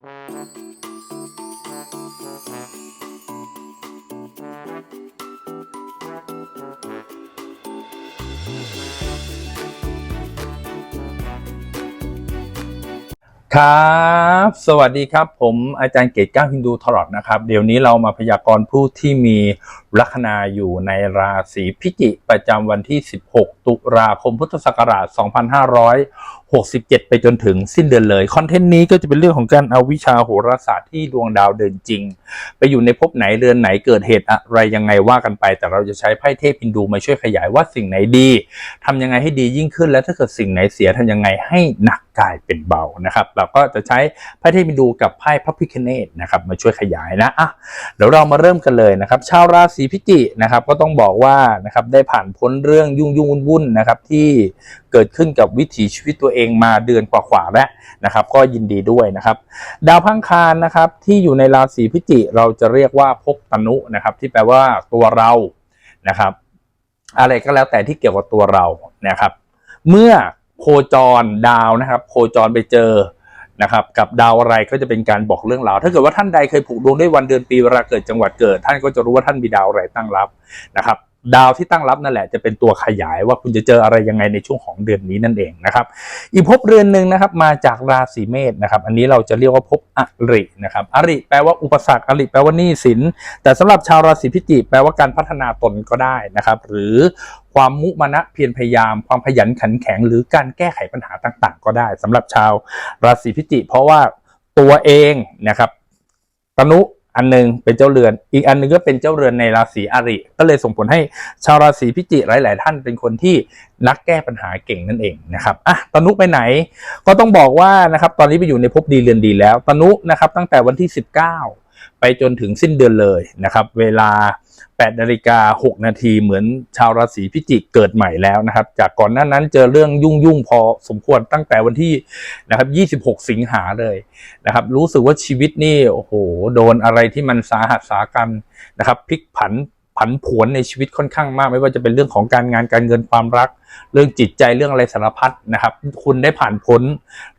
ครับ สวัสดีครับ ผมอาจารย์เกตก้าวฮินดูทรอดนะครับ เดี๋ยวนี้เรามาพยากรณ์ผู้ที่มีลัคนาอยู่ในราศีพิจิกประจำวันที่ 16 ตุลาคมพุทธศักราช 2567 ไปจนถึงสิ้นเดือนเลย คอนเทนต์นี้ก็จะเป็นเรื่องของการเอาวิชาโหราศาสตร์ที่ดวงดาวเดินจริง ไปอยู่ในภพไหนเรือนไหนเกิดเหตุอะไรยังไงว่ากันไป แต่เราจะใช้ไพ่เทพฮินดูมาช่วยขยายว่าสิ่งไหนดีทำยังไงให้ดียิ่งขึ้น และถ้าเกิดสิ่งไหนเสียทำยังไงให้หนักกลายเป็นเบานะครับ เราก็จะใช้ไพ่เทพฮินดูกับไพ่พระพิคเนตนะครับมาช่วยขยายนะอะเดี๋ยวเรามาเริ่มกันเลยนะครับ ชาวราศีีพิจินะครับก็ต้องบอกว่านะครับได้ผ่านพ้นเรื่องยุ่งยุ่งวุ่นวุ่นนะครับที่เกิดขึ้นกับวิถีชีวิตตัวเองมาเดือนกว่าๆแล้วนะครับ ก็ยินดีด้วยนะครับ ดาวพังคารนะครับที่อยู่ในราศีพิจิเราจะเรียกว่าภพตนุนะครับ ที่แปลว่าตัวเรานะครับ อะไรก็แล้วแต่ที่เกี่ยวกับตัวเรานะครับ เมื่อโคจรดาวนะครับ โคจรไปเจอ นะครับกับดาวอะไรก็จะเป็นการบอกเรื่องราว ถ้าเกิดว่าท่านใดเคยผูกดวงด้วยวันเดือนปีเวลาเกิดจังหวัดเกิด ท่านก็จะรู้ว่าท่านมีดาวอะไรตั้งรับนะครับ ดาวที่ตั้งรับนั่นแหละจะเป็นตัวขยายว่าคุณจะเจออะไรยังไงในช่วงของเดือนนี้นั่นเองนะครับ อีกภพเรือนหนึ่งนะครับมาจากราศีเมษนะครับ อันนี้เราจะเรียกว่าภพอรินะครับอริแปลว่าอุปสรรคอริแปลว่าหนี้สิน แต่สำหรับชาวราศีพิจิกแปลว่าการพัฒนาตนก็ได้นะครับ หรือความมุมานะเพียรพยายาม ความขยันขันแข็ง หรือการแก้ไขปัญหาต่างๆ ก็ได้สำหรับชาวราศีพิจิกเพราะว่าตัวเองนะครับตนุ อันหนึงเป็นเจ้าเรือน อีกอันหนึงก็เป็นเจ้าเรือนในราศีอริ ก็เลยส่งผลให้ชาวราศีพิจิหลาย ๆ ท่านเป็นคนที่นักแก้ปัญหาเก่งนั่นเองนะครับอะตนุไปไหน ก็ต้องบอกว่านะครับตอนนี้ไปอยู่ในภพดีเรือนดีแล้ว ตนุนะครับตั้งแต่วันที่ 19 ไปจนถึงสิ้นเดือนเลยนะครับ เวลา 8นาฬิกา6นาทีเหมือนชาวราศีพิจิกเกิดใหม่แล้วนะครับ จากก่อนหน้านั้นเจอเรื่องยุ่งยุ่งพอสมควรตั้งแต่วันที่นะครับ26 สิงหาเลยนะครับ รู้สึกว่าชีวิตนี่โอ้โหโดนอะไรที่มันสาหัสสากันนะครับพลิกผันผันผวนในชีวิตค่อนข้างมาก ไม่ว่าจะเป็นเรื่องของการงานการเงินความรัก เรื่องจิตใจเรื่องอะไรสารพัดนะครับ คุณได้ผ่านพ้น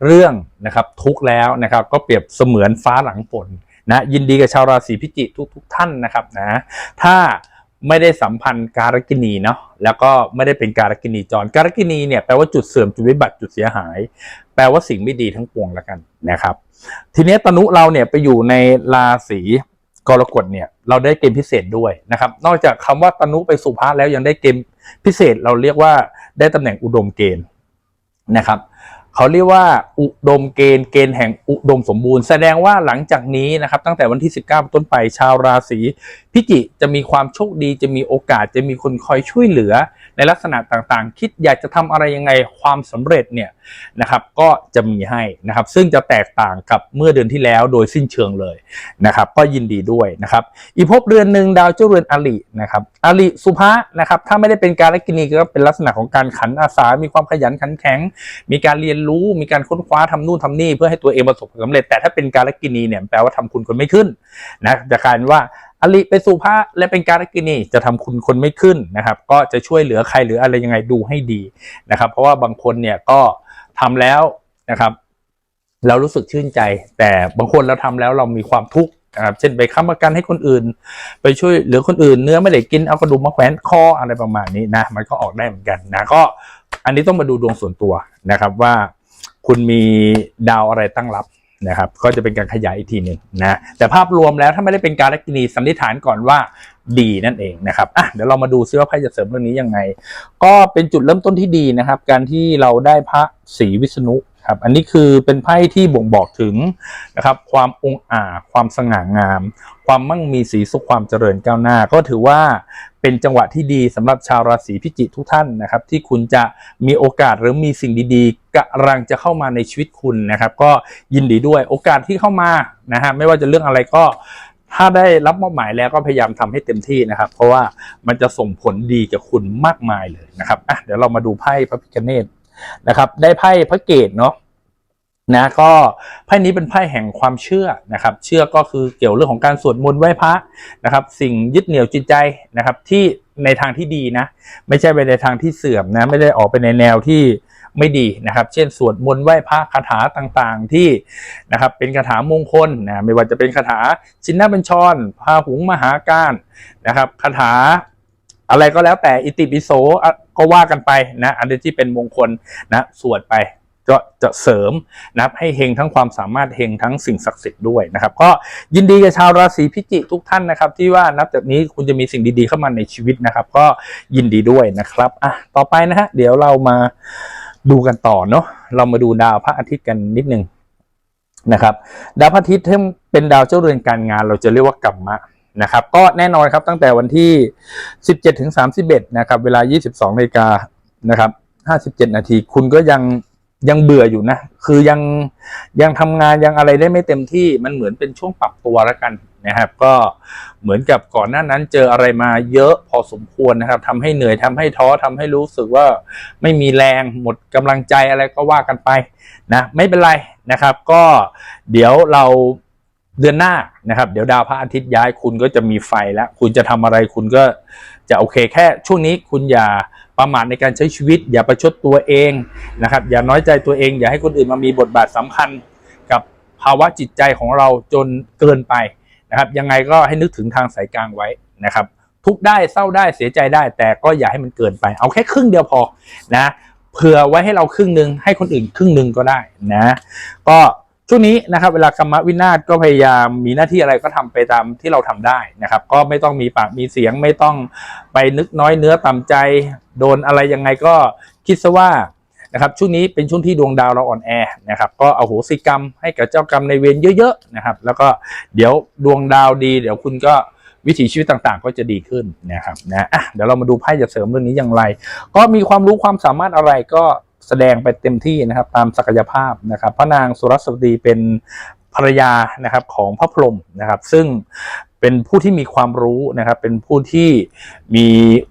เรื่องนะครับทุกแล้วนะครับ ก็เปรียบเสมือนฟ้าหลังฝน นะยินดีกับชาวราศีพิจิกทุกทุกๆท่านนะครับนะถ้าไม่ได้สัมพันธ์การกินีเนาะแล้วก็ไม่ได้เป็นการกินีจร การกินีเนี่ยแปลว่าจุดเสื่อมจุดวิบัติจุดเสียหาย แปลว่าสิ่งไม่ดีทั้งปวงแล้วกันนะครับ ทีนี้ตนุเราเนี่ยไปอยู่ในราศีกรกฎเนี่ยเราได้เกณฑ์พิเศษด้วยนะครับ นอกจากคำว่าตนุไปสุภาแล้วยังได้เกณฑ์พิเศษเราเรียกว่าได้ตำแหน่งอุดมเกณฑ์นะครับ เขาเรียกว่าอุดมเกณฑ์เกณฑ์แห่งอุดมสมบูรณ์แสดงว่าหลังจากนี้นะครับ ตั้งแต่วันที่ 19 ต้นไปชาวราศีพิจิจะมีความโชคดีจะมีโอกาสจะมีคนคอยช่วยเหลือ ในลักษณะต่างๆ คิดอยากจะทำอะไรยังไงความสำเร็จเนี่ยนะครับก็จะมีให้นะครับ ซึ่งจะแตกต่างกับเมื่อเดือนที่แล้วโดยสิ้นเชิงเลยนะครับ ก็ยินดีด้วยนะครับอีกภพเรือนหนึ่งดาวเจ้าเรือนอลินะครับอลิสุภะนะครับถ้าไม่ได้เป็นการลกินีก็เป็นลักษณะของการขันอาสา มีความขยันขันแข็ง มีการเรียนรู้มีการค้นคว้าทำนู่นทำนี่เพื่อให้ตัวเองประสบความสำเร็จแต่ถ้าเป็นการลกินีเนี่ยแปลว่าทำคุณคนไม่ขึ้นนะจะกลายว่า อลิไปสู่พระและเป็นการกินีจะทำคุณคนไม่ขึ้นนะครับ ก็จะช่วยเหลือใครหรืออะไรยังไงดูให้ดีนะครับ เพราะว่าบางคนเนี่ยก็ทำแล้วนะครับเรารู้สึกชื่นใจ แต่บางคนเราทำแล้วเรามีความทุกข์นะครับเช่นไปค้ำประกันให้คนอื่น ไปช่วยเหลือคนอื่น เนื้อไม่ได้กินเอากระดูกมาแขวนคออะไรประมาณนี้นะมันก็ออกได้เหมือนกันนะก็อันนี้ต้องมาดูดวงส่วนตัวนะครับว่า คุณมีดาวอะไรตั้งรับ นะครับก็จะเป็นการขยายอีกทีหนึ่งนะแต่ภาพรวมแล้วถ้าไม่ได้เป็นการลักนีสันนิษฐานก่อนว่าดีนั่นเองนะครับอะเดี๋ยวเรามาดูซิว่าไพ่จะเสริมเรื่องนี้ยังไง ก็เป็นจุดเริ่มต้นที่ดีนะครับ การที่เราได้พระศรีวิษณุ ครับอันนี้คือเป็นไพ่ที่บ่งบอกถึงนะครับความองอาจความสง่างาม ความมั่งมีสีสุขความเจริญก้าวหน้า ก็ถือว่าเป็นจังหวะที่ดีสำหรับชาวราศีพิจิกทุกท่านนะครับ ที่คุณจะมีโอกาสหรือมีสิ่งดีๆกำลังจะเข้ามาในชีวิตคุณนะครับ ก็ยินดีด้วยโอกาสที่เข้ามานะฮะไม่ว่าจะเรื่องอะไรก็ถ้าได้รับมอบหมายแล้วก็พยายามทำให้เต็มที่นะครับ เพราะว่ามันจะส่งผลดีกับคุณมากมายเลยนะครับอะเดี๋ยวเรามาดูไพ่พระพิฆเนศ นะครับ ได้ไพ่พระเกตเนาะนะก็ไพ่นี้เป็นไพ่แห่งความเชื่อนะครับ เชื่อก็คือเกี่ยวเรื่องของการสวดมนต์ไหว้พระนะครับ สิ่งยึดเหนี่ยวจิตใจนะครับ ที่ในทางที่ดีนะ ไม่ใช่ไปในทางที่เสื่อมนะ ไม่ได้ออกไปในแนวที่ไม่ดีนะครับ เช่นสวดมนต์ไหว้พระคาถาต่างๆที่นะครับ เป็นคาถามงคลนะไม่ว่าจะเป็นคาถาชินนาบัญชรพาหุงมหาการนะครับคาถา อะไรก็แล้วแต่อิติปิโสก็ว่ากันไปนะอันที่เป็นมงคลนะสวดไปก็จะเสริมนะให้เฮงทั้งความสามารถเฮงทั้งสิ่งศักดิ์สิทธิ์ด้วยนะครับ ก็ยินดีกับชาวราศีพิจิกทุกท่านนะครับ ที่ว่านับจากนี้คุณจะมีสิ่งดีๆเข้ามาในชีวิตนะครับ ก็ยินดีด้วยนะครับอะต่อไปนะฮะเดี๋ยวเรามาดูกันต่อเนาะเรามาดูดาวพระอาทิตย์กันนิดนึงนะครับ ดาวพระอาทิตย์ที่เป็นดาวเจ้าเรือนการงาน เราจะเรียกว่ากรรมะ นะครับก็แน่นอนครับตั้งแต่วันที่ 17ถึง31นะครับเวลา 22นาฬิกานะครับ57 นาทีคุณก็ยังยังเบื่ออยู่นะ คือยังยังทำงานยังอะไรได้ไม่เต็มที่มันเหมือนเป็นช่วงปรับตัวแล้วกันนะครับ ก็เหมือนกับก่อนหน้านั้นเจออะไรมาเยอะพอสมควรนะครับทำให้เหนื่อยทำให้ท้อทำให้รู้สึกว่าไม่มีแรงหมดกำลังใจอะไรก็ว่ากันไปนะ ไม่เป็นไรนะครับ ก็เดี๋ยวเรา เดือนหน้านะครับ เดี๋ยวดาวพระอาทิตย์ย้ายคุณก็จะมีไฟแล้ว คุณจะทำอะไรคุณก็จะโอเคแค่ช่วงนี้คุณอย่าประมาทในการใช้ชีวิต อย่าประชดตัวเองนะครับ อย่าน้อยใจตัวเอง อย่าให้คนอื่นมามีบทบาทสำคัญกับภาวะจิตใจของเราจนเกินไปนะครับ ยังไงก็ให้นึกถึงทางสายกลางไว้นะครับ ทุกได้เศร้าได้เสียใจได้ แต่ก็อย่าให้มันเกินไป เอาแค่ครึ่งเดียวพอนะเผื่อไว้ให้เราครึ่งหนึ่งให้คนอื่นครึ่งหนึ่งก็ได้นะ ก็ ช่วงนี้นะครับเวลากรรมวินาศก็พยายามมีหน้าที่อะไรก็ทำไปตามที่เราทำได้นะครับ ก็ไม่ต้องมีปากมีเสียงไม่ต้องไปนึกน้อยเนื้อต่ำใจ โดนอะไรยังไงก็คิดซะว่านะครับช่วงนี้เป็นช่วงที่ดวงดาวเราอ่อนแอนะครับก็เอาโหสิกรรมให้กับเจ้ากรรมในเวรเยอะๆนะครับ แล้วก็เดี๋ยวดวงดาวดี เดี๋ยวคุณก็วิถีชีวิตต่างๆ ก็จะดีขึ้นนะครับนะอะเดี๋ยวเรามาดูไพ่จะเสริมเรื่องนี้อย่างไร ก็มีความรู้ความสามารถอะไรก็ แสดงไปเต็มที่นะครับตามศักยภาพนะครับพระนางสุรสวดีเป็นภรรยานะครับของพระพรหมนะครับ ซึ่งเป็นผู้ที่มีความรู้นะครับ เป็นผู้ที่มี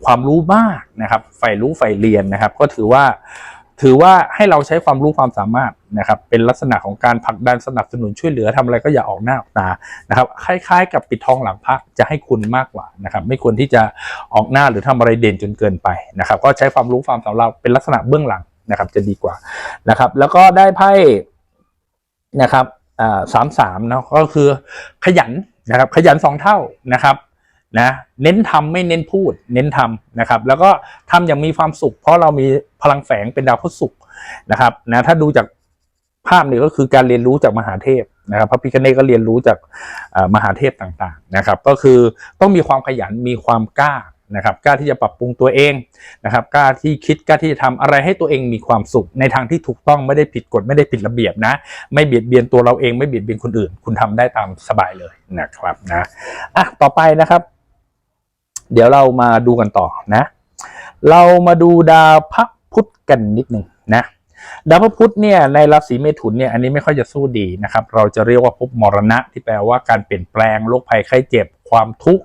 ความรู้มากนะครับใฝ่รู้ใฝ่เรียนนะครับ ก็ถือว่าถือว่าให้เราใช้ความรู้ความสามารถนะครับ เป็นลักษณะของการผลักดันสนับสนุนช่วยเหลือทำอะไรก็อย่าออกหน้าออกตานะครับ คล้ายๆ กับปิดทองหลังพระจะให้คุณมากกว่านะครับ ไม่ควรที่จะออกหน้าหรือทำอะไรเด่นจนเกินไปนะครับ ก็ใช้ความรู้ความสามารถเป็นลักษณะเบื้องหลัง นะครับจะดีกว่านะครับ แล้วก็ได้ไพ่นะครับอ่าสามสามเนาะก็คือขยันนะครับ ขยันสองเท่านะครับนะเน้นทำไม่เน้นพูด เน้นทำนะครับ แล้วก็ทำอย่างมีความสุข เพราะเรามีพลังแฝงเป็นดาวพุธศุกร์นะครับนะถ้าดูจากภาพนี่ก็คือการเรียนรู้จากมหาเทพนะครับพระพิคเนตก็เรียนรู้จากมหาเทพต่างๆนะครับ ก็คือต้องมีความขยันมีความกล้า นะครับกล้าที่จะปรับปรุงตัวเองนะครับกล้าที่คิดกล้าที่จะทำอะไรให้ตัวเองมีความสุข ในทางที่ถูกต้องไม่ได้ผิดกฎไม่ได้ผิดระเบียบนะ ไม่เบียดเบียนตัวเราเองไม่เบียดเบียนคนอื่น คุณทำได้ตามสบายเลยนะครับนะอะต่อไปนะครับ เดี๋ยวเรามาดูกันต่อนะ เรามาดูดาวพระพุธกันนิดหนึ่งนะ ดาวพระพุธเนี่ยในราศีเมถุนเนี่ยอันนี้ไม่ค่อยจะสู้ดีนะครับ เราจะเรียกว่าภพมรณะ ที่แปลว่าการเปลี่ยนแปลงโรคภัยไข้เจ็บความทุกข์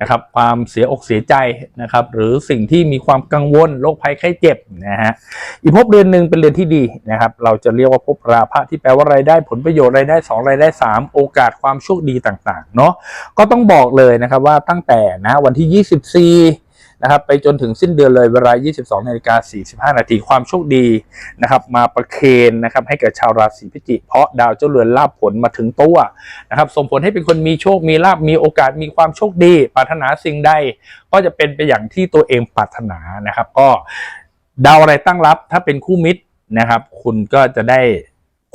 นะครับ ความเสียอกเสียใจนะครับ หรือสิ่งที่มีความกังวลโรคภัยไข้เจ็บนะฮะอีกภพเดือนหนึ่งเป็นเดือนที่ดีนะครับ เราจะเรียกว่าภพราภะที่แปลว่ารายได้ผลประโยชน์รายได้สองรายได้สามโอกาสความโชคดีต่างๆเนาะก็ต้องบอกเลยนะครับว่าตั้งแต่นะวันที่ 24 นะครับไปจนถึงสิ้นเดือนเลยเวลา 22นาฬิกา45 นาทีความโชคดีนะครับมาประเคนนะครับให้กับชาวราศีพิจิกเพราะดาวเจ้าเรือนลาบผลมาถึงตัวนะครับส่งผลให้เป็นคนมีโชคมีลาบมีโอกาสมีความโชคดีปรารถนาสิ่งใด ก็จะเป็นไปอย่างที่ตัวเองปรารถนานะครับ ก็ดาวอะไรตั้งรับถ้าเป็นคู่มิตรนะครับ คุณก็จะได้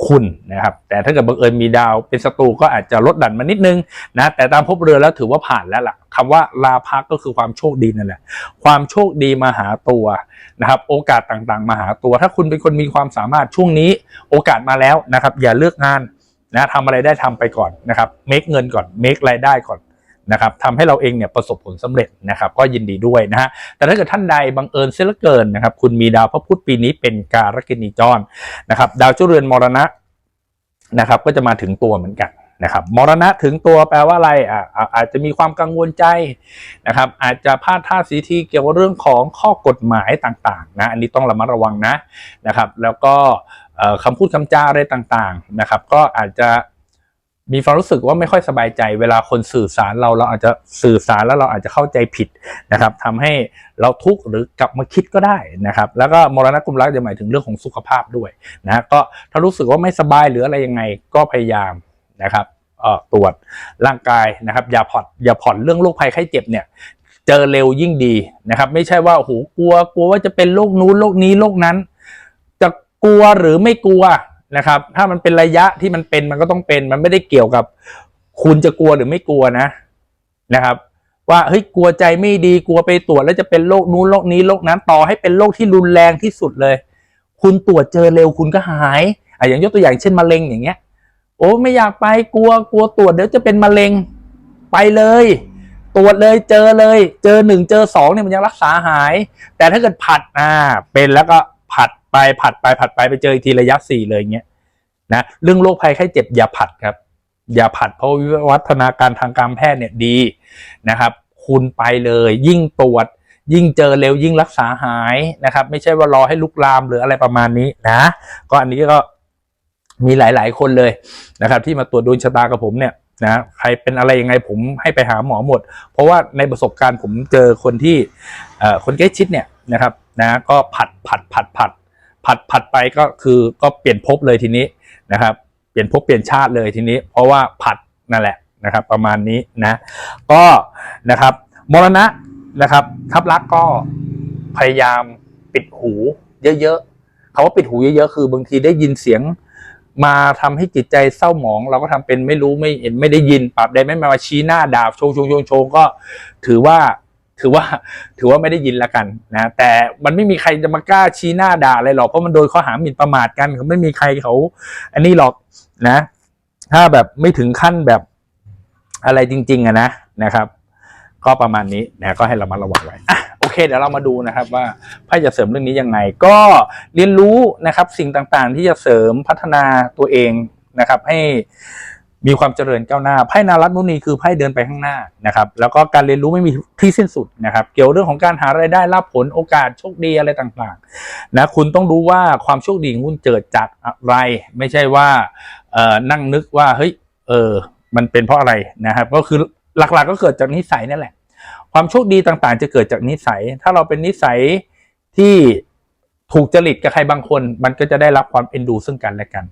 คุณนะครับแต่ถ้าเกิดบังเอิญมีดาวเป็นศัตรูก็อาจจะลดดันมานิดนึงนะแต่ตามพบเรือแล้วถือว่าผ่านแล้วล่ะคำว่าลาพักก็คือความโชคดีนั่นแหละความโชคดีมาหาตัวนะครับโอกาสต่างๆ มาหาตัว ถ้าคุณเป็นคนมีความสามารถช่วงนี้ โอกาสมาแล้วนะครับอย่าเลือกงานนะทำอะไรได้ทำไปก่อนนะครับเมคเงินก่อนเมครายได้ก่อน นะครับทำให้เราเองเนี่ยประสบผลสำเร็จนะครับก็ยินดีด้วยนะฮะแต่ถ้าเกิดท่านใดบังเอิญเสียเหลือเกินนะครับคุณมีดาวพระพุธปีนี้เป็นการกินีจรนะครับดาวเจ้าเรือนมรณะนะครับก็จะมาถึงตัวเหมือนกันนะครับมรณะถึงตัวแปลว่าอะไรอ่าอาจจะมีความกังวลใจนะครับอาจจะพลาดท่าสีทีเกี่ยวกับเรื่องของข้อกฎหมายต่างๆนะอันนี้ต้องระมัดระวังนะนะครับแล้วก็คำพูดคำจาอะไรต่างๆนะครับก็อาจจะ มีความรู้สึกว่าไม่ค่อยสบายใจ เวลาคนสื่อสารเราเราอาจจะสื่อสารแล้วเราอาจจะเข้าใจผิดนะครับทำให้เราทุกข์หรือกลับมาคิดก็ได้นะครับ แล้วก็มรณะกุมรักจะหมายถึงเรื่องของสุขภาพด้วยนะก็ถ้ารู้สึกว่าไม่สบายหรืออะไรยังไงก็พยายามนะครับตรวจร่างกายนะครับอย่าผ่อนอย่าผ่อนเรื่องโรคภัยไข้เจ็บเนี่ยเจอเร็วยิ่งดีนะครับ ไม่ใช่ว่าโอ้โหกลัวกลัวว่าจะเป็นโรคนู้นโรคนี้โรคนั้น จะกลัวหรือไม่กลัว นะครับ ถ้ามันเป็นระยะที่มันเป็นมันก็ต้องเป็น มันไม่ได้เกี่ยวกับ คุณจะกลัวหรือไม่กลัวนะนะครับ ว่าเฮ้ยกลัวใจไม่ดีกลัวไปตรวจแล้วจะเป็นโรคนู้นโรคนี้โรคนั้นต่อให้เป็นโรคที่รุนแรงที่สุดเลย คุณตรวจเจอเร็วคุณก็หายอะอย่างยกตัวอย่างเช่นมะเร็งอย่างเงี้ย โอ้ไม่อยากไปกลัวกลัวตรวจเดี๋ยวจะเป็นมะเร็งไปเลย ตรวจเลยเจอเลย เจอหนึ่งเจอสองเนี่ยมันยังรักษาหาย แต่ถ้าเกิดผัดอ่าเป็นแล้วก็ ไปผัดไปผัดไปไปเจออีกทีระยะสี่เลยเงี้ยนะเรื่องโรคภัยไข้เจ็บอย่าผัดครับ อย่าผัดเพราะวิวัฒนาการทางการแพทย์เนี่ยดีนะครับ คุณไปเลย ยิ่งตรวจ ยิ่งเจอเร็วยิ่งรักษาหายนะครับ ไม่ใช่ว่ารอให้ลุกลามหรืออะไรประมาณนี้นะ ก็อันนี้ก็มีหลาย ๆ คนเลยนะครับ ที่มาตรวจดวงชะตากับผมเนี่ยนะใครเป็นอะไรยังไงผมให้ไปหาหมอหมด เพราะว่าในประสบการณ์ผมเจอคนที่คนใกล้ชิดเนี่ยนะครับนะก็ผัดผัดผัดผัด ผัดผัดไปก็คือก็เปลี่ยนภพเลยทีนี้นะครับ เปลี่ยนภพเปลี่ยนชาติเลยทีนี้ เพราะว่าผัดนั่นแหละนะครับ ประมาณนี้นะ ก็นะครับมรณะนะครับ ทับลักก็พยายามปิดหูเยอะๆคาว่าปิดหูเยอะๆคือบางทีได้ยินเสียงมาทำให้จิตใจเศร้าหมอง เราก็ทำเป็นไม่รู้ไม่เห็นไม่ได้ยินปรับได้ไม่มาชี้หน้าด่าโชงโชงโชงโชงก็ถือว่า ถือว่าถือว่าไม่ได้ยินละกันนะแต่มันไม่มีใครจะมากล้าชี้หน้าด่าอะไรหรอกเพราะมันโดนข้อหาหมิ่นประมาทกันเขาไม่มีใครเขา อันนี้หรอกนะ ถ้าแบบไม่ถึงขั้นแบบอะไรจริง ๆอะนะนะครับ ก็ประมาณนี้นะก็ให้เรามาระวังไว้อะโอเคเดี๋ยวเรามาดูนะครับว่าไพ่จะเสริมเรื่องนี้ยังไง ก็เรียนรู้นะครับสิ่งต่างๆ ที่จะเสริมพัฒนาตัวเองนะครับ ให้ มีความเจริญก้าวหน้าไพ่นารัตมุนีคือไพ่เดินไปข้างหน้านะครับ แล้วก็การเรียนรู้ไม่มีที่สิ้นสุดนะครับ เกี่ยวเรื่องของการหารายได้รับผลโอกาสโชคดีอะไรต่างๆนะคุณต้องรู้ว่าความโชคดีของคุณเกิดจากอะไร ไม่ใช่ว่าเอ่อนั่งนึกว่าเฮ้ยเออมันเป็นเพราะอะไรนะครับ ก็คือหลักๆก็เกิดจากนิสัยนั่นแหละ ความโชคดีต่างๆ จะเกิดจากนิสัย ถ้าเราเป็นนิสัยที่ถูกจริตกับใครบางคน มันก็จะได้รับความเอ็นดูซึ่งกันและกัน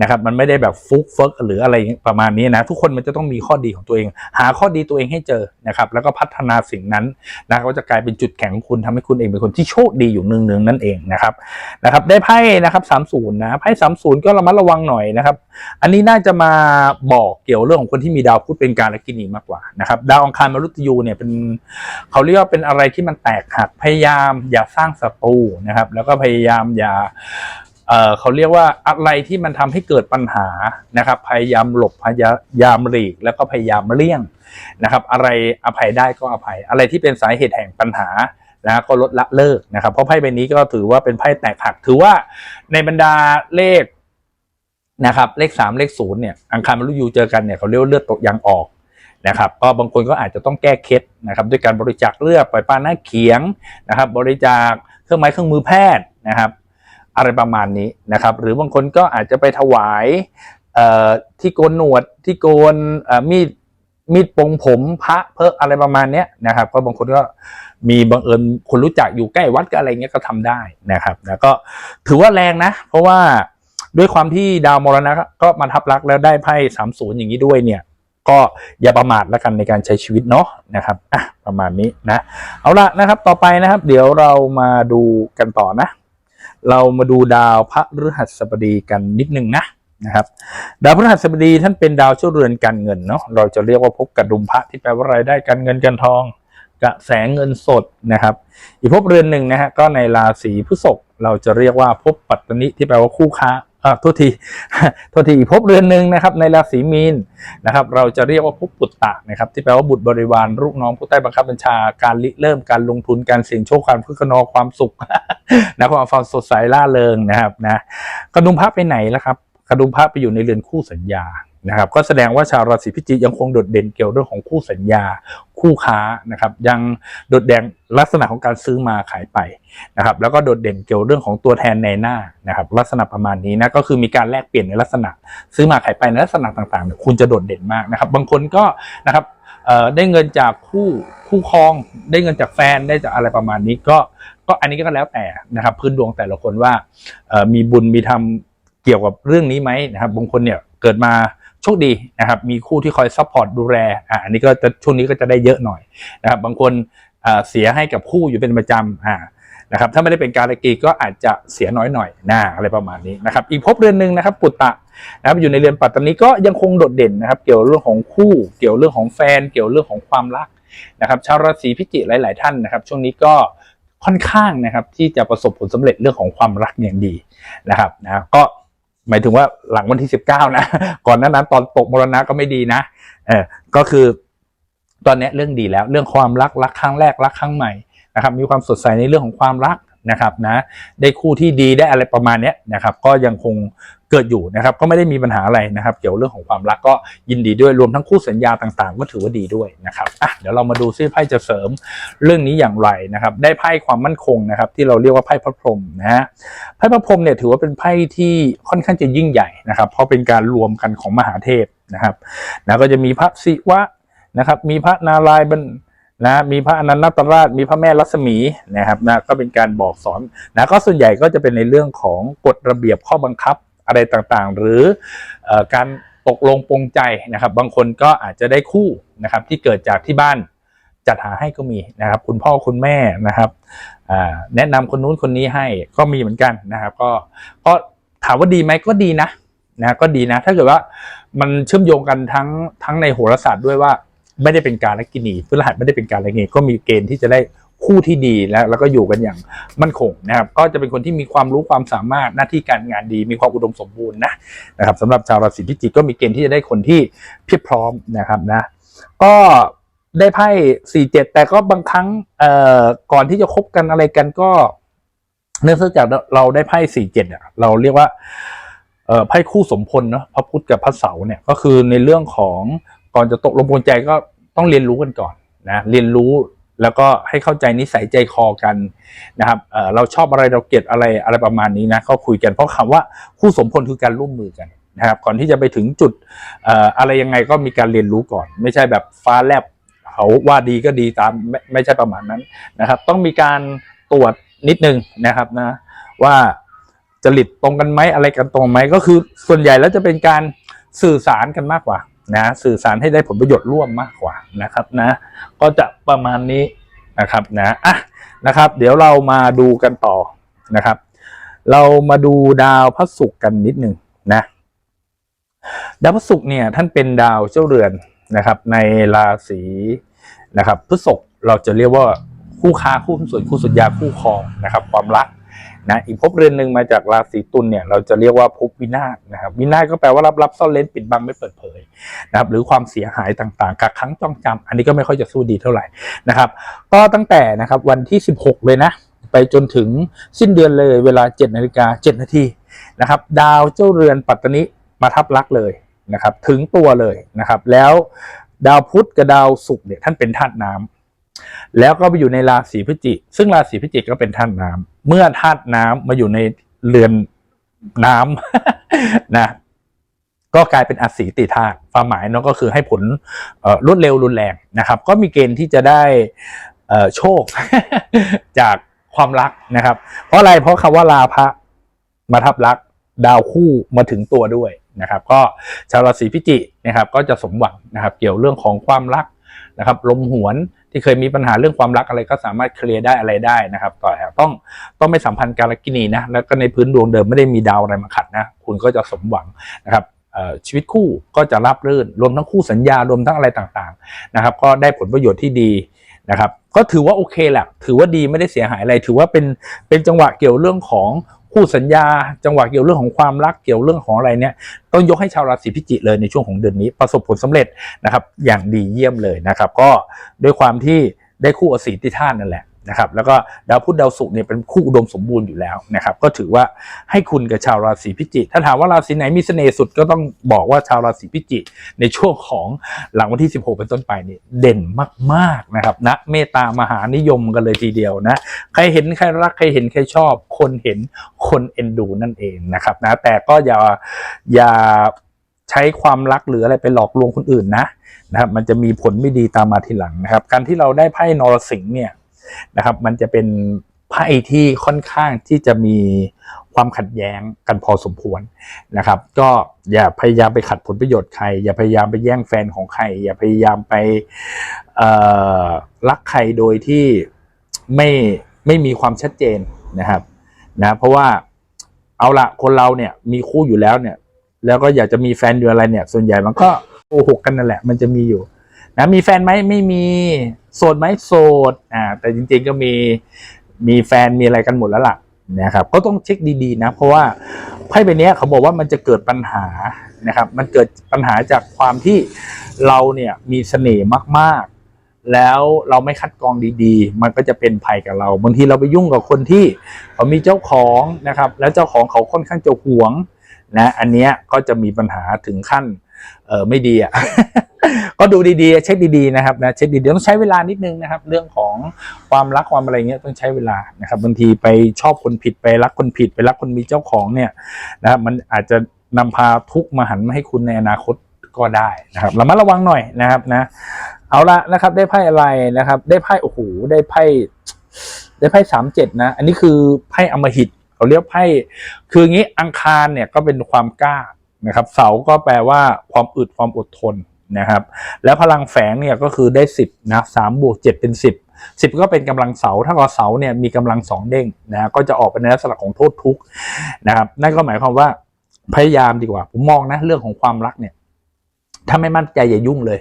นะครับมันไม่ได้แบบฟุกเฟิกหรืออะไรประมาณนี้นะทุกคนมันจะต้องมีข้อดีของตัวเอง หาข้อดีตัวเองให้เจอนะครับแล้วก็พัฒนาสิ่งนั้นนะก็จะกลายเป็นจุดแข็งของคุณทำให้คุณเองเป็นคนที่โชคดีอยู่เนืองนั่นเองนะครับนะครับได้ไพ่นะครับสามศูนย์นะไพ่สามศูนย์ก็ระมัดระวังหน่อยนะครับอันนี้น่าจะมาบอกเกี่ยวเรื่องของคนที่มีดาวพุธเป็นการละกินีมากกว่านะครับดาวอังคารมฤตยูเนี่ยเป็นเขาเรียกว่าเป็นอะไรที่มันแตกหักพยายามอย่าสร้างศัตรูนะครับแล้วก็พยายามอย่า เขาเรียกว่าอะไรที่มันทำให้เกิดปัญหานะครับ พยายามหลบพยายามหลีก แล้วก็พยายามเลี่ยงนะครับ อะไรอภัยได้ก็อภัย อะไรที่เป็นสาเหตุแห่งปัญหานะก็ลดละเลิกนะครับ เพราะไพ่ใบนี้ก็ถือว่าเป็นไพ่แตกหัก ถือว่าในบรรดาเลขนะครับ เลขสามเลขศูนย์เนี่ยอังคารมฤตยูเจอกันเนี่ยเขาเรียกว่าเลือดตกยางออกนะครับก็บางคนก็อาจจะต้องแก้เคล็ดนะครับด้วยการบริจาคเลือดปล่อยปลาหน้าเขียงนะครับ บริจาคเครื่องไม้เครื่องมือแพทย์นะครับ อะไรประมาณนี้นะครับ หรือบางคนก็อาจจะไปถวายที่โกนหนวดที่โกนมีดมีดปงผมพระเพิ่อะไรประมาณเนี้ยนะครับ ก็บางคนก็มีบังเอิญคนรู้จักอยู่ใกล้วัดก็อะไรเงี้ยก็ทำได้นะครับแล้วก็ถือว่าแรงนะ เพราะว่าด้วยความที่ดาวมรณะก็มาทับลักแล้วได้ไพ่สามศูนย์อย่างนี้ด้วยเนี่ย ก็อย่าประมาทแล้วกันในการใช้ชีวิตเนาะนะครับอะประมาณนี้นะ เอาละนะครับต่อไปนะครับ เดี๋ยวเรามาดูกันต่อนะ เรามาดูดาวพระฤหัสบดีกันนิดนึงนะนะครับดาวพฤหัสบดีท่านเป็นดาวเจ้าเรือนการเงินเนาะเราจะเรียกว่าพบกระดุมพระที่แปลว่ารายได้การเงินการทองกระแสเงินสดนะครับ อีกภพเรือนหนึ่งนะฮะก็ในราศีพฤษภเราจะเรียกว่าพบปัตตนิที่แปลว่าคู่ค้า อ่าโทษทีโทษทีอีกภพเรือนหนึ่งนะครับ ในราศีมีนนะครับ เราจะเรียกว่าภพปุตตะนะครับ ที่แปลว่าบุตรบริวารลูกน้องผู้ใต้บังคับบัญชาการริเริ่มการลงทุนการเสี่ยงโชคความพึกขนองความสุขนะความความสดใสล่าเริงนะครับนะกระดุมพระไปไหนแล้วครับกระดุมพระไปอยู่ในเรือนคู่สัญญา นะครับก็แสดงว่าชาวราศีพิจิกยังคงโดดเด่นเกี่ยวเรื่องของคู่สัญญา คู่ค้านะครับยังโดดเด่นลักษณะของการซื้อมาขายไปนะครับแล้วก็โดดเด่นเกี่ยวเรื่องของตัวแทนในหน้านะครับลักษณะประมาณนี้นะก็คือมีการแลกเปลี่ยนในลักษณะ ซื้อมาขายไปในลักษณะต่างๆ คุณจะโดดเด่นมากนะครับ บางคนก็นะครับเอ่อได้เงินจากคู่คู่ครอง ได้เงินจากแฟนได้จากอะไรประมาณนี้ก็ก็อันนี้ก็แล้วแต่นะครับพื้นดวงแต่ละคนว่าเอ่อมีบุญมีธรรมเกี่ยวกับเรื่องนี้ไหมนะครับบางคนเนี่ยเกิดมา โชคดีนะครับ มีคู่ที่คอยซัพพอร์ตดูแลอ่าอันนี้ก็จะช่วงนี้ก็จะได้เยอะหน่อยนะครับ บางคนเอ่อเสียให้กับคู่อยู่เป็นประจำอ่านะครับ ถ้าไม่ได้เป็นการกีก็อาจจะเสียน้อยหน่อยนะอะไรประมาณนี้นะครับ อีกภพเรือนหนึ่งนะครับปุตตะนะครับอยู่ในเรือนปัตตานีก็ยังคงโดดเด่นนะครับ เกี่ยวเรื่องของคู่ เกี่ยวเรื่องของแฟน เกี่ยวเรื่องของความรักนะครับ ชาวราศีพิจิกหลาย ๆ ท่านนะครับ ช่วงนี้ก็ค่อนข้างนะครับที่จะประสบผลสำเร็จเรื่องของความรักอย่างดีนะครับนะก็ หมายถึงว่าหลังวันที่สิบเก้านะก่อนหน้านั้นตอนตกมรณะก็ไม่ดีนะเออก็คือตอนนี้เรื่องดีแล้ว เรื่องความรักรักครั้งแรกรักครั้งใหม่นะครับมีความสดใสในเรื่องของความรัก นะครับนะได้คู่ที่ดีได้อะไรประมาณนี้นะครับก็ยังคงเกิดอยู่นะครับก็ไม่ได้มีปัญหาอะไรนะครับ เกี่ยวเรื่องของความรักก็ยินดีด้วยรวมทั้งคู่สัญญาต่างๆ ก็ถือว่าดีด้วยนะครับอะเดี๋ยวเรามาดูซิไพ่จะเสริมเรื่องนี้อย่างไรนะครับ ได้ไพ่ความมั่นคงนะครับ ที่เราเรียกว่าไพ่พระพรหมนะฮะไพ่พระพรหมเนี่ยถือว่าเป็นไพ่ที่ค่อนข้างจะยิ่งใหญ่นะครับ เพราะเป็นการรวมกันของมหาเทพนะครับนะก็จะมีพระศิวะนะครับ มีพระนารายณ์ นะมีพระอนันตราชมีพระแม่รัศมีนะครับนะก็เป็นการบอกสอนนะก็ส่วนใหญ่ก็จะเป็นในเรื่องของกฎระเบียบข้อบังคับอะไรต่างๆ หรืออการตกลงปรงใจนะครับ บางคนก็อาจจะได้คู่นะครับที่เกิดจากที่บ้านจัดหาให้ก็มีนะครับ คุณพ่อคุณแม่นะครับแนะนำคนนู้นคนนี้ให้ก็มีเหมือนกันนะครับ ก็ก็ถามว่าดีไหมก็ดีนะนะก็ดีนะ ถ้าเกิดว่ามันเชื่อมโยงกันทั้งทั้งในโหราศาสตร์ด้วยว่า ไม่ได้เป็นการละกินีพฤหัสไม่ได้เป็นการละกินีก็มีเกณฑ์ที่จะได้คู่ที่ดีแล้วแล้วก็อยู่กันอย่างมั่นคงนะครับ ก็จะเป็นคนที่มีความรู้ความสามารถหน้าที่การงานดี มีความอุดมสมบูรณ์นะนะครับสำหรับชาวราศีพิจิกก็มีเกณฑ์ที่จะได้คนที่เพียบพร้อมนะครับนะ ก็ได้ไพ่สี่เจ็ดแต่ก็บางครั้งเอ่อก่อนที่จะคบกันอะไรกันก็ เนื่องจากเราได้ไพ่สี่เจ็ดอะเราเรียกว่าเอ่อไพ่คู่สมพลเนาะพระพุธกับพระเสาร์เนี่ยก็คือในเรื่องของ ก่อนจะตกลงปลงใจก็ต้องเรียนรู้กันก่อนนะเรียนรู้แล้วก็ให้เข้าใจนิสัยใจคอกันนะครับเเราชอบอะไรเราเกลียดอะไรอะไรประมาณนี้นะก็คุยกันเพราะคำว่าคู่สมพลคือการร่วมมือกันนะครับก่อนที่จะไปถึงจุดอออะไรยังไงก็มีการเรียนรู้ก่อน ไม่ใช่แบบฟ้าแลบเขาว่าดีก็ดีตามไม่ไม่ใช่ประมาณนั้นนะครับ ต้องมีการตรวจนิดนึงนะครับนะว่าจริตตรงกันไหมอะไรกันตรงไหมก็คือส่วนใหญ่แล้วจะเป็นการสื่อสารกันมากกว่า นะสื่อสารให้ได้ผลประโยชน์ร่วมมากกว่านะครับนะก็จะประมาณนี้นะครับนะอะนะครับ เดี๋ยวเรามาดูกันต่อนะครับ เรามาดูดาวพระศุกร์กันนิดหนึ่งนะดาวพระศุกร์เนี่ยท่านเป็นดาวเจ้าเรือนนะครับ ในราศีนะครับพฤษภเราจะเรียกว่าคู่ค้าคู่ส่วนคู่สัญญาคู่ครองนะครับ ความรัก นะอีกภพเรือนหนึ่งมาจากราศีตุลเนี่ยเราจะเรียกว่าภพวินาศนะครับวินาศก็แปลว่ารับรับซ่อนเล้นปิดบังไม่เปิดเผยนะครับหรือความเสียหายต่างๆกักขังจ้องจำอันนี้ก็ไม่ค่อยจะสู้ดีเท่าไหร่นะครับก็ตั้งแต่นะครับวันที่ 16 เลยนะ ไปจนถึงสิ้นเดือนเลยเวลา7นาฬิกา7นาทีนะครับดาวเจ้าเรือนปัตตนิมาทับลักเลยนะครับถึงตัวเลยนะครับ แล้วดาวพุธกับดาวศุกร์เนี่ยท่านเป็นธาตุน้ำแล้วก็ไปอยู่ในราศีพฤศจิกซึ่งราศีพฤศจิกก็เป็นธาตุน้ำ เมื่อธาตุน้ำมาอยู่ในเรือนน้ำนะก็กลายเป็นอสีติธาตุความหมายเนาะก็คือให้ผลรวดเร็วรุนแรงนะครับ ก็มีเกณฑ์ที่จะได้โชคจากความรักนะครับ เพราะอะไรเพราะคำว่าลาภะมาทับรักดาวคู่มาถึงตัวด้วยนะครับ ก็ชาวราศีพิจิกนะครับ ก็จะสมหวังนะครับ เกี่ยวเรื่องของความรักนะครับ ลมหวน ที่เคยมีปัญหาเรื่องความรักอะไรก็สามารถเคลียร์ได้อะไรได้นะครับ ต่อต้องต้องไม่สัมพันธ์การกินีนะแล้วก็ในพื้นดวงเดิมไม่ได้มีดาวอะไรมาขัดนะ คุณก็จะสมหวังนะครับชีวิตคู่ก็จะราบรื่นรวมทั้งคู่สัญญารวมทั้งอะไรต่างๆนะครับ ก็ได้ผลประโยชน์ที่ดีนะครับ ก็ถือว่าโอเคแหละถือว่าดีไม่ได้เสียหายอะไร ถือว่าเป็นเป็นจังหวะเกี่ยวเรื่องของ คู่สัญญาจังหวะเกี่ยวเรื่องของความรักเกี่ยวเรื่องของอะไรเนี่ยต้องยกให้ชาวราศีพิจิกเลยในช่วงของเดือนนี้ประสบผลสำเร็จนะครับ อย่างดีเยี่ยมเลยนะครับ ก็ด้วยความที่ได้คู่อสีติธานนั่นแหละ นะครับแล้วก็ดาวพุธดาวศุกร์เนี่ยเป็นคู่อุดมสมบูรณ์อยู่แล้วนะครับก็ถือว่าให้คุณกับชาวราศีพิจิกถ้าถามว่าราศีไหนมีเสน่ห์สุดก็ต้องบอกว่าชาวราศีพิจิกในช่วงของหลังวันที่ 16 เป็นต้นไปนี่เด่นมากๆนะครับนะเมตตามหานิยมกันเลยทีเดียวนะใครเห็นใครรักใครเห็นใครชอบ คนเห็นคนเอ็นดูนั่นเองนะครับนะแต่ก็อย่าอย่าใช้ความรักหรืออะไรไปหลอกลวงคนอื่นนะนะครับมันจะมีผลไม่ดีตามมาทีหลังนะครับ การที่เราได้ไพ่นรสิงห์เนี่ย นะครับ มันจะเป็นไพ่ที่ค่อนข้างที่จะมีความขัดแย้งกันพอสมควรนะครับ ก็อย่าพยายามไปขัดผลประโยชน์ใคร อย่าพยายามไปแย่งแฟนของใคร อย่าพยายามไปรักใครโดยที่ไม่ไม่มีความชัดเจนนะครับนะเพราะว่าเอาละคนเราเนี่ยมีคู่อยู่แล้วเนี่ย แล้วก็อยากจะมีแฟนอยู่อะไรเนี่ย ส่วนใหญ่มันก็โกหกกันนั่นแหละ มันจะมีอยู่ นะมีแฟนไหมไม่มีโสดไหมโสดอ่าแต่จริงๆก็มีมีแฟนมีอะไรกันหมดแล้วล่ะนะครับก็ต้องเช็คดีๆนะ เพราะว่าไพ่ใบนี้เขาบอกว่ามันจะเกิดปัญหานะครับ มันเกิดปัญหาจากความที่เราเนี่ยมีเสน่ห์มากๆ แล้วเราไม่คัดกรองดีๆ มันก็จะเป็นภัยกับเราบางทีเราไปยุ่งกับคนที่เขามีเจ้าของนะครับ แล้วเจ้าของเขาค่อนข้างจะหวงนะอันเนี้ยก็จะมีปัญหาถึงขั้นเออไม่ดีอะ ก็ดูดีๆ เช็คดีๆนะครับนะเช็คดีๆต้องใช้เวลานิดนึงนะครับ เรื่องของความรักความอะไรเงี้ยต้องใช้เวลานะครับบางทีไปชอบคนผิดไปรักคนผิดไปรักคนมีเจ้าของเนี่ยนะครับมันอาจจะนำพาทุกข์มาหันมาให้คุณในอนาคตก็ได้นะครับระมัดระวังหน่อยนะครับนะ เอาละนะครับ ได้ไพ่อะไรนะครับ ได้ไพ่โอ้โหได้ไพ่ได้ไพ่สามเจ็ดนะ อันนี้คือไพ่อมหิตเขาเรียกไพ่คืองี้อังคารเนี่ยก็เป็นความกล้านะครับ เสาก็แปลว่าความอึดความอดทน นะครับ แล้วพลังแฝงเนี่ยก็คือได้สิบนะสามบวกเจ็ดเป็นสิบสิบก็เป็นกำลังเสาถ้ากับเสาเนี่ยมีกำลังสองเด้งนะก็จะออกเป็นในลักษณะของโทษทุกนะครับนั่นก็หมายความว่าพยายามดีกว่า ผมมองนะเรื่องของความรักเนี่ย ถ้าไม่มั่นใจอย่ายุ่งเลย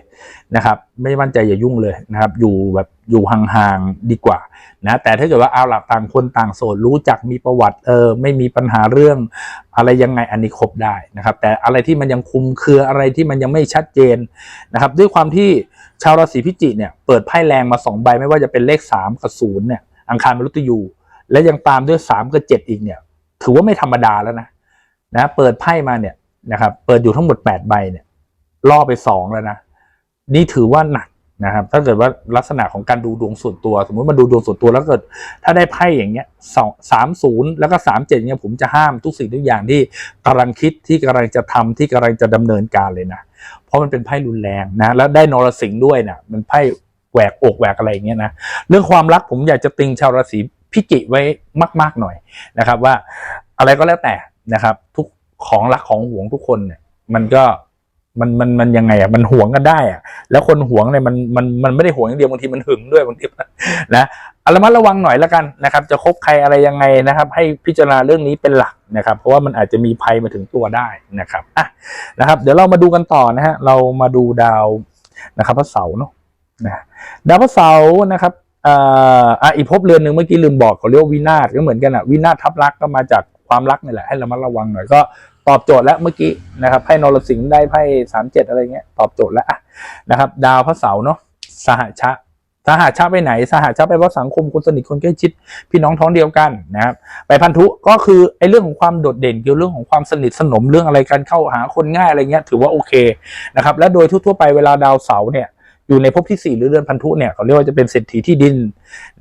นะครับ ไม่มั่นใจอย่ายุ่งเลยนะครับ อยู่แบบอยู่ห่างๆดีกว่านะแต่ถ้าเกิดว่าเอาหลักต่างคนต่างโสดรู้จักมีประวัติเออไม่มีปัญหาเรื่องอะไรยังไงอันนี้ครบได้นะครับ แต่อะไรที่มันยังคุมเครืออะไรที่มันยังไม่ชัดเจนนะครับ ด้วยความที่ชาวราศีพิจิกเนี่ยเปิดไพ่แรงมาสองใบไม่ว่าจะเป็นเลขสามกับศูนย์เนี่ยอังคารมฤตยูและยังตามด้วยสามกับเจ็ดอีกเนี่ย ถือว่าไม่ธรรมดาแล้วนะนะเปิดไพ่มาเนี่ยนะครับเปิดอยู่ทั้งหมดแปดใบเนี่ย ล่อไปสองแล้วนะนี่ถือว่าหนักนะครับ ถ้าเกิดว่าลักษณะของการดูดวงส่วนตัว สมมติมาดูดวงส่วนตัวแล้วเกิด ถ้าได้ไพ่อย่างเงี้ยสองสามศูนย์แล้วก็สามเจ็ดเนี่ยผมจะห้ามทุกสิ่งทุกอย่างที่กำลังคิดที่กำลังจะทำที่กำลังจะดำเนินการเลยนะ เพราะมันเป็นไพ่รุนแรงนะ แล้วได้นรสิงห์ด้วยนะมันไพ่แหวกอกแหวกอะไรอย่างเงี้ยนะ เรื่องความรักผมอยากจะติงชาวราศีพิจิไว้มาก ๆหน่อยนะครับ ว่าอะไรก็แล้วแต่นะครับ ทุกของรักของหวงทุกคนเนี่ยมันก็ มันมันมันยังไงอะมันหวงกันได้อะ แล้วคนหวงเนี่ยมันมันมันไม่ได้หวงอย่างเดียวบางทีมันหึงด้วยบางทีนะเอาระมัดระวังหน่อยละกันนะครับ จะคบใครอะไรยังไงนะครับ ให้พิจารณาเรื่องนี้เป็นหลักนะครับ เพราะว่ามันอาจจะมีภัยมาถึงตัวได้นะครับอะนะครับ เดี๋ยวเรามาดูกันต่อนะฮะเรามาดูดาวนะครับพระเสาร์เนาะนะดาวพระเสาร์นะครับอ่าอะอีกภพเรือนหนึ่งเมื่อกี้ลืมบอกเขาเรียกวินาศก็เหมือนกันอะวินาศทับรักก็มาจากความรักนี่แหละให้ระมัดระวังหน่อยก็ ตอบโจทย์แล้วเมื่อกี้นะครับไพ่นรสิงห์ได้ไพ่สามเจ็ดอะไรเงี้ยตอบโจทย์แล้วนะครับ ดาวพระเสาร์เนาะสหชะสหชะไปไหน สหชะไปเพราะสังคมคนสนิทคนใกล้ชิด พี่น้องท้องเดียวกันนะครับไปพันธุก็คือไอ้เรื่องของความโดดเด่นเกี่ยวเรื่องของความสนิทสนมเรื่องอะไรการเข้าหาคนง่ายอะไรเงี้ยถือว่าโอเคนะครับและโดยทั่วๆไปเวลาดาวเสาร์เนี่ยอยู่ในภพที่สี่หรือเรือนพันธุเนี่ยเขาเรียกว่าจะเป็นเศรษฐีที่ดิน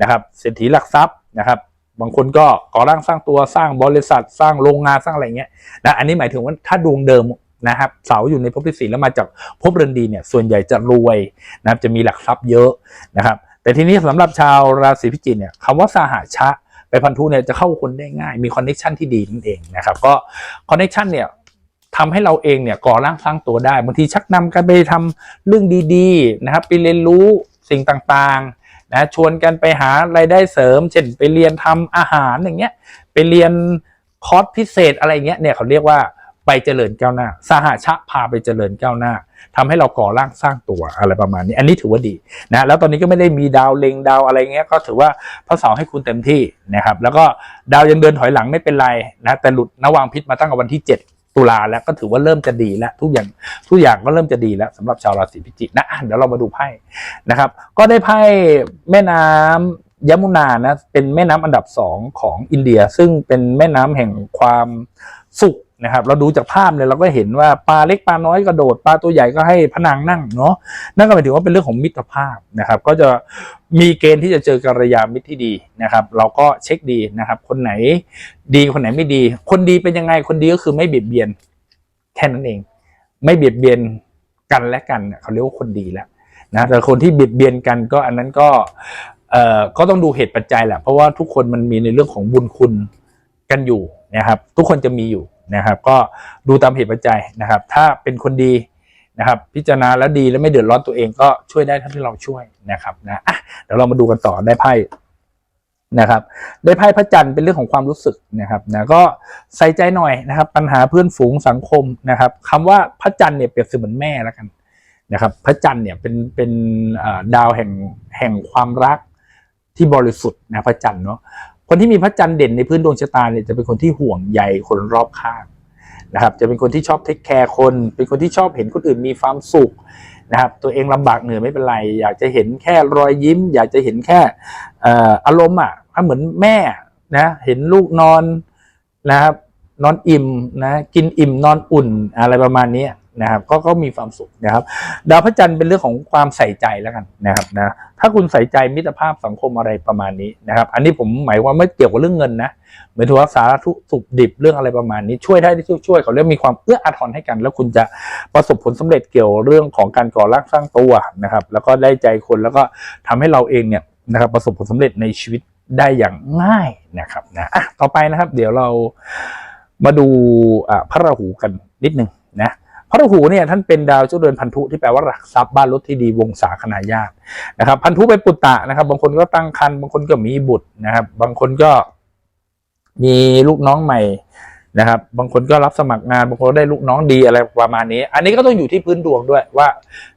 นะครับเศรษฐีหลักทรัพย์นะครับ บางคนก็ก่อร่างสร้างตัวสร้างบริษัทสร้างโรงงานสร้างอะไรเงี้ยนะอันนี้หมายถึงว่าถ้าดวงเดิมนะครับเสาอยู่ในภพที่สี่แล้วมาจากภพเรือนดีเนี่ยส่วนใหญ่จะรวยนะครับจะมีหลักทรัพย์เยอะนะครับ แต่ทีนี้สำหรับชาวราศีพิจิกเนี่ยคำว่าสหชะไปพันธุเนี่ยจะเข้าคนได้ง่าย มีคอนเน t ชันที่ดีนั่นเองนะครับก็คอนเน t ชันเนี่ยทำให้เราเองเนี่ยก่อร่างสร้างตัวได้บางทีชักนำกันไปทำเรื่องดีๆนะครับไปเรียนรู้สิ่งต่างๆ นะชวนกันไปหารายได้เสริม เช่นไปเรียนทำอาหารอย่างเงี้ยไปเรียนคอร์สพิเศษอะไรเงี้ยเนี่ยเขาเรียกว่าไปเจริญก้าวหน้า สหชะพาไปเจริญก้าวหน้าทำให้เราก่อร่างสร้างตัวอะไรประมาณนี้ อันนี้ถือว่าดีนะแล้วตอนนี้ก็ไม่ได้มีดาวเล็งดาวอะไรเงี้ยก็ถือว่าพระเสาให้คุณเต็มที่นะครับแล้วก็ดาวยังเดินถอยหลังไม่เป็นไรนะแต่หลุดนวางพิษมาตั้งแต่วันที่ 7 ตุลาแล้วก็ถือว่าเริ่มจะดีแล้วทุกอย่างทุกอย่างก็เริ่มจะดีแล้วสำหรับชาวราศีพิจิกนะเดี๋ยวเรามาดูไพ่นะครับ ก็ได้ไพ่แม่น้ยมุนานะเป็นแม่น้ำอันดับสองของอินเดีย ซึ่งเป็นแม่น้ำแห่งความสุข นะครับเราดูจากภาพเนี่ยเราก็เห็นว่าปลาเล็กปลาน้อยกระโดดปลาตัวใหญ่ก็ให้พนังนั่งเนาะนั่นก็หมายถึงว่าเป็นเรื่องของมิตรภาพนะครับ ก็จะมีเกณฑ์ที่จะเจอกัลยาณมิตรที่ดีนะครับ เราก็เช็คดีนะครับ คนไหนดีคนไหนไม่ดี คนดีเป็นยังไงคนดีก็คือไม่เบียดเบียน แค่นั้นเอง ไม่เบียดเบียนกันและกันเนี่ยเขาเรียกว่าคนดีแล้วนะแต่คนที่เบียดเบียนกันก็อันนั้นก็เอ่อก็ต้องดูเหตุปัจจัยแหละเพราะว่าทุกคนมันมีในเรื่องของบุญคุณกันอยู่นะครับ ทุกคนจะมีอยู่ นะครับ ก็ดูตามเหตุปัจจัยนะครับ ถ้าเป็นคนดีนะครับ พิจารณาแล้วดีแล้วไม่เดือดร้อนตัวเองก็ช่วยได้เท่าที่เราช่วยนะครับนะอะเดี๋ยวเรามาดูกันต่อได้ไพ่นะครับได้ไพ่พระจันทร์เป็นเรื่องของความรู้สึกนะครับนะก็ใส่ใจหน่อยนะครับ ปัญหาเพื่อนฝูงสังคมนะครับคำว่าพระจันทร์เนี่ยเปรียบเสมือนแม่แล้วกันนะครับพระจันทร์เนี่ยเป็นเป็นดาวแห่งแห่งความรักที่บริสุทธิ์นะพระจันทร์เนาะ คนที่มีพระจันทร์เด่นในพื้นดวงชะตาเนี่ยจะเป็นคนที่ห่วงใยคนรอบข้างนะครับ จะเป็นคนที่ชอบเทคแคร์คน เป็นคนที่ชอบเห็นคนอื่นมีความสุขนะครับ ตัวเองลำบากเหนื่อยไม่เป็นไร อยากจะเห็นแค่รอยยิ้ม อยากจะเห็นแค่เอ่ออารมณ์อะถ้าเหมือนแม่นะเห็นลูกนอนนะครับนอนอิ่มนะกินอิ่มนอนอุ่นอะไรประมาณนี้ นะครับก็ก็มีความสุขนะครับดาวพระจันทร์เป็นเรื่องของความใส่ใจแล้วกันนะครับนะถ้าคุณใส่ใจมิตรภาพสังคมอะไรประมาณนี้นะครับ อันนี้ผมหมายว่าไม่เกี่ยวกับเรื่องเงินนะเหมือนถือว่าสาธุสุขดิบเรื่องอะไรประมาณนี้ช่วยได้ที่ช่วยเขาเรียกมีความเอื้ออาทรให้กัน แล้วคุณจะประสบผลสำเร็จเกี่ยวเรื่องของการก่อร่างสร้างตัวนะครับ แล้วก็ได้ใจคนแล้วก็ทำให้เราเองเนี่ยนะครับประสบผลสำเร็จในชีวิตได้อย่างง่ายนะครับนะอะต่อไปนะครับ เดี๋ยวเรามาดูพระราหูกันนิดนึงนะ พระราหูเนี่ยท่านเป็นดาวเจ้าเรือนพันธุที่แปลว่ารักทรัพย์บ้านรถที่ดีวงศาคณาญาตินะครับ พันธุไปปุตตะนะครับ บางคนก็ตั้งครรภ์บางคนก็มีบุตรนะครับ บางคนก็มีลูกน้องใหม่นะครับ บางคนก็รับสมัครงานบางคนได้ลูกน้องดีอะไรประมาณนี้ อันนี้ก็ต้องอยู่ที่พื้นดวงด้วยว่า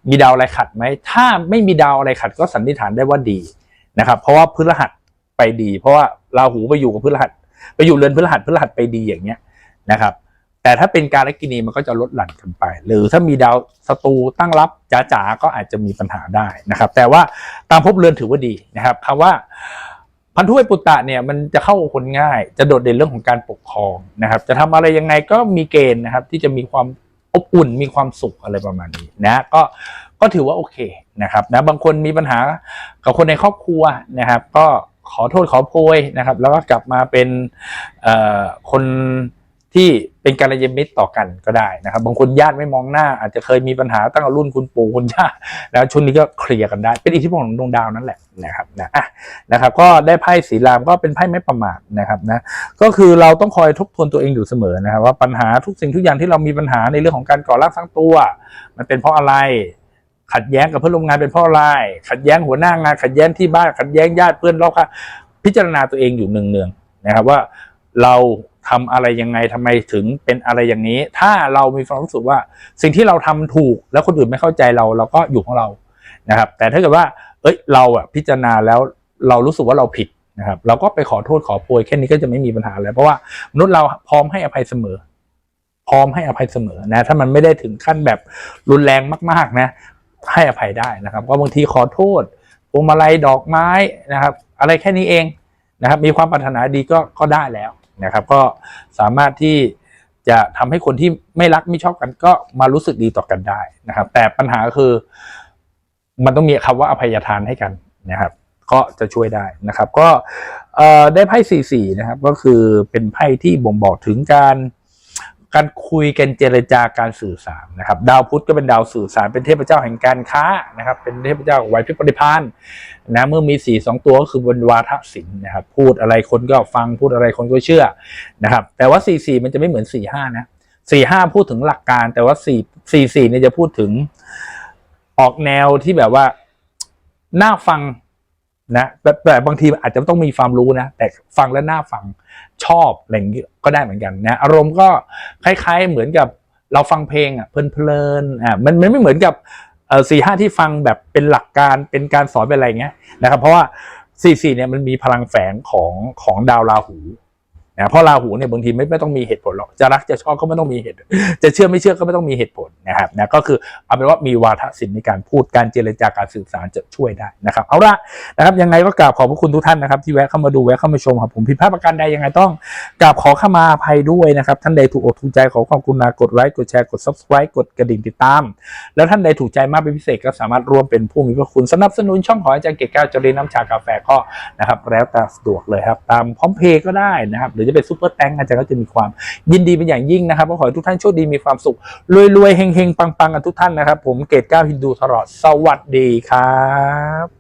มีดาวอะไรขัดไหมถ้าไม่มีดาวอะไรขัดก็สันนิษฐานได้ว่าดีนะครับ เพราะว่าพฤหัสไปดี เพราะว่าราหูไปอยู่กับพฤหัส ไปอยู่เรือนพฤหัสพฤหัสไปดีอย่างเงี้ยนะครับ แต่ถ้าเป็นการลกินีมันก็จะลดหลั่นกันไป หรือถ้ามีดาวศัตรูตั้งรับจ๋าๆก็อาจจะมีปัญหาได้นะครับ แต่ว่าตามภพเรือนถือว่าดีนะครับคำว่าพันธุไอปุตตะเนี่ยมันจะเข้าคนง่าย จะโดดเด่นเรื่องของการปกครองนะครับ จะทำอะไรยังไงก็มีเกณฑ์นะครับ ที่จะมีความอบอุ่นมีความสุขอะไรประมาณนี้นะก็ก็ถือว่าโอเคนะครับนะบางคนมีปัญหากับคนในครอบครัวนะครับ ก็ขอโทษขอโพยนะครับ แล้วก็กลับมาเป็นคน ที่เป็นการยมิตรต่อกันก็ได้นะครับ บางคนญาติไม่มองหน้า อาจจะเคยมีปัญหาตั้งแต่รุ่นคุณปู่คุณย่าแล้วช่วงนี้ก็เคลียร์กันได้ เป็นอิทธิพลของดวงดาวนั่นแหละนะครับนะอะนะครับ ก็ได้ไพ่สีรามก็เป็นไพ่ไม่ประมาทนะครับนะก็คือเราต้องคอยทบทวนตัวเองอยู่เสมอนะครับ ว่าปัญหาทุกสิ่งทุกอย่างที่เรามีปัญหาในเรื่องของการก่อร่างสร้างตัว มันเป็นเพราะอะไรขัดแย้งกับเพื่อนร่วมงานเป็นเพราะอะไรขัดแย้งหัวหน้างาน ขัดแย้งที่บ้านขัดแย้งญาติเพื่อนรอบข้างพิจารณาตัวเองอยู่เนืองๆนะครับว่าเรา ทำอะไรยังไงทำไมถึงเป็นอะไรอย่างนี้ ถ้าเรามีความรู้สึกว่า สิ่งที่เราทำถูกแล้วคนอื่นไม่เข้าใจเราเราก็อยู่ของเรานะครับ แต่ถ้าเกิดว่า เอ้ยเราอะพิจารณาแล้วเรารู้สึกว่าเราผิดนะครับ เราก็ไปขอโทษขอโพยแค่นี้ก็จะไม่มีปัญหาแล้วเพราะว่ามนุษย์เราพร้อมให้อภัยเสมอ พร้อมให้อภัยเสมอนะ ถ้ามันไม่ได้ถึงขั้นแบบรุนแรงมาก ๆนะ ให้อภัยได้นะครับ ก็บางทีขอโทษพวงมาลัยดอกไม้นะครับ อะไรแค่นี้เองนะครับ มีความปรารถนาดีก็ก็ได้แล้ว นะครับ ก็สามารถที่จะทำให้คนที่ไม่รักไม่ชอบกันก็มารู้สึกดีต่อกันได้นะครับ แต่ปัญหาก็คือ มันต้องมีคำว่าอภัยทานให้กันนะครับ ก็จะช่วยได้นะครับ ก็ได้ไพ่สี่สี่นะครับ ก็คือเป็นไพ่ที่บ่งบอกถึงการ การคุยกันเจรจาการสื่อสารนะครับ ดาวพุธก็เป็นดาวสื่อสาร เป็นเทพเจ้าแห่งการค้านะครับ เป็นเทพเจ้าไหวพริบปฏิภาณนะเมื่อมีสี่สองตัวก็คือบนวาทศิลป์นะครับ พูดอะไรคนก็ฟังพูดอะไรคนก็เชื่อนะครับ แต่ว่าสี่สี่มันจะไม่เหมือนสี่ห้านะสี่ห้าพูดถึงหลักการ แต่ว่าสี่สี่สี่เนี่ยจะพูดถึงออกแนวที่แบบว่าน่าฟัง นะแต่แต่บางทีอาจจะต้องมีความรู้นะ แต่ฟังแล้วน่าฟังชอบอะไรอย่างนี้ก็ได้เหมือนกันนะอารมณ์ก็คล้าย ๆ เหมือนกับเราฟังเพลงอะเพลินๆอะมันมันไม่เหมือนกับเอ่อสี่ห้าที่ฟังแบบเป็นหลักการเป็นการสอนเป็นอะไรเงี้ยนะครับเพราะว่าสี่สี่เนี่ยมันมีพลังแฝงของของดาวราหู นะเพราะราหูเนี่ยบางทีไม่ไม่ต้องมีเหตุผลหรอกจะรักจะชอบก็ไม่ต้องมีเหตุ จะเชื่อไม่เชื่อก็ไม่ต้องมีเหตุผลนะครับนะก็คือเอาเป็นว่ามีวาทศิลป์ในการพูดการเจรจาการสื่อสารจะช่วยได้นะครับเอาละนะครับยังไงก็กราบขอบพระคุณทุกท่านนะครับที่แวะเข้ามาดูแวะเข้ามาชมครับผมผิดพลาดประการใดยังไงต้องกราบขอเข้ามาภัยด้วยนะครับท่านใดถูกอกถูกใจขอความกรุณากดไลค์กดแชร์กด subscribe กดกระดิ่งติดตาม แล้วท่านใดถูกใจมากเป็นพิเศษก็สามารถร่วมเป็นผู้มีพระคุณสนับสนุนช่องของอาจารย์เกศแก้วจรีน้ำชากาแฟก็นะครับแล้วแต่สะดวกเลยครับตามพร้อมเพย์ก็ได้นะครับหรือจะเป็นซูเปอร์แตงอาจารย์ก็จะมีความยินดีเป็นอย่างยิ่งนะครับขอให้ทุกท่านโชคดีมีความสุขรวยๆเฮงๆปังๆกันทุกท่านนะครับ ผมเกศก้าฮินดูตลอดสวัสดีครับ